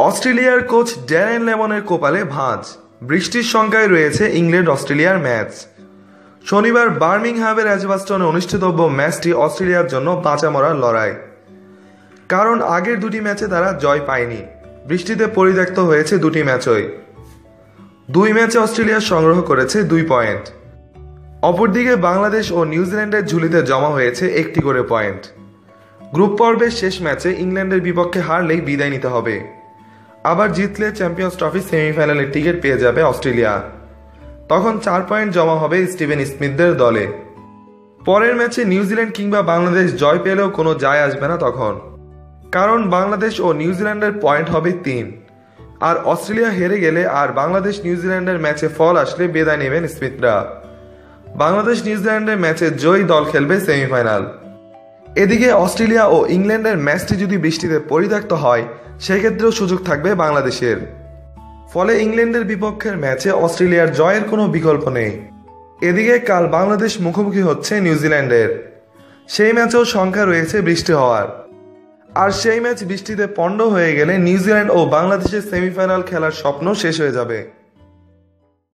অস্ট্রেলিয়ার coach Darren লেমনের কোপালে ভাঁজ। বৃষ্টির সংখ্যায় রয়েছে ইংল্যান্ড অস্ট্রেলিয়ার ম্যাচ। শনিবার বার্মিংহামের অ্যাজবাস্টনে অনুষ্ঠিতব্য ম্যাচটি অস্ট্রেলিয়ার জন্য বাঁচা মরার লড়াই। কারণ আগের দুটি ম্যাচে তারা জয় পায়নি। বৃষ্টিতে পরিত্যক্ত হয়েছে দুটি ম্যাচই। দুই ম্যাচে অস্ট্রেলিয়া সংগ্রহ করেছে দুই পয়েন্ট। অপরদিকে বাংলাদেশ ও নিউজিল্যান্ডের ঝুলিতে জমা হয়েছে একটি করে পয়েন্ট। গ্রুপ পর্বের শেষ ম্যাচে ইংল্যান্ডের বিপক্ষে হারলেই বিদায় নিতে হবে। আবার জিতলে চ্যাম্পিয়ন্স ট্রফি সেমিফাইনালের টিকিট পেয়ে যাবে অস্ট্রেলিয়া। তখন চার পয়েন্ট জমা হবে স্টিভেন স্মিথদের দলে। পরের ম্যাচে নিউজিল্যান্ড কিংবা বাংলাদেশ জয় পেলেও কোনো যায় আসবে না তখন। কারণ বাংলাদেশ ও নিউজিল্যান্ডের পয়েন্ট হবে তিন। আর অস্ট্রেলিয়া হেরে গেলে আর বাংলাদেশ নিউজিল্যান্ডের ম্যাচে ফল আসলে বেদায় নেবেন স্মিথরা। বাংলাদেশ নিউজিল্যান্ডের ম্যাচে জয়ী দল খেলবে সেমিফাইনাল। এদিকে অস্ট্রেলিয়া ও ইংল্যান্ডের ম্যাচটি যদি বৃষ্টিতে পরিত্যক্ত হয়, সেক্ষেত্রেও সুযোগ থাকবে বাংলাদেশের। ফলে ইংল্যান্ডের বিপক্ষের ম্যাচে অস্ট্রেলিয়ার জয়ের কোনো বিকল্প নেই। এদিকে কাল বাংলাদেশ মুখোমুখি হচ্ছে নিউজিল্যান্ডের। সেই ম্যাচেও সংখ্যা রয়েছে বৃষ্টি হওয়ার। আর সেই ম্যাচ বৃষ্টিতে পণ্ড হয়ে গেলে নিউজিল্যান্ড ও বাংলাদেশের সেমিফাইনাল খেলার স্বপ্ন শেষ হয়ে যাবে।